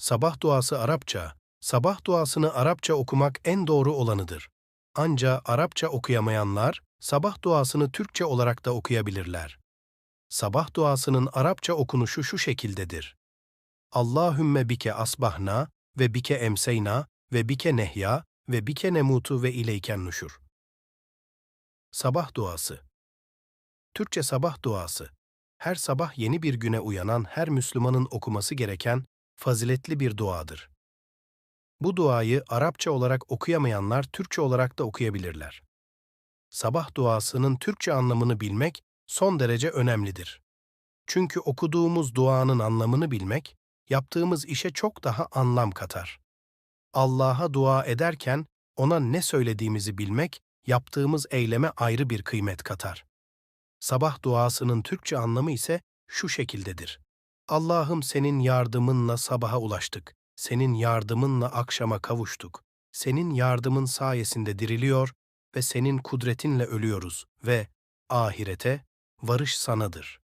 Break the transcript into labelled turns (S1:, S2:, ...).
S1: Sabah duası Arapça. Sabah duasını Arapça okumak en doğru olanıdır. Anca Arapça okuyamayanlar sabah duasını Türkçe olarak da okuyabilirler. Sabah duasının Arapça okunuşu şu şekildedir. Allahümme bike asbahna ve bike emseyna ve bike nehya ve bike nemutu ve ileyken nuşur. Sabah duası Türkçe sabah duası her sabah yeni bir güne uyanan her Müslümanın okuması gereken faziletli bir duadır. Bu duayı Arapça olarak okuyamayanlar Türkçe olarak da okuyabilirler. Sabah duasının Türkçe anlamını bilmek son derece önemlidir. Çünkü okuduğumuz duanın anlamını bilmek, yaptığımız işe çok daha anlam katar. Allah'a dua ederken ona ne söylediğimizi bilmek, yaptığımız eyleme ayrı bir kıymet katar. Sabah duasının Türkçe anlamı ise şu şekildedir. Allah'ım senin yardımınla sabaha ulaştık. Senin yardımınla akşama kavuştuk. Senin yardımın sayesinde diriliyor ve senin kudretinle ölüyoruz ve ahirete varış sanadır.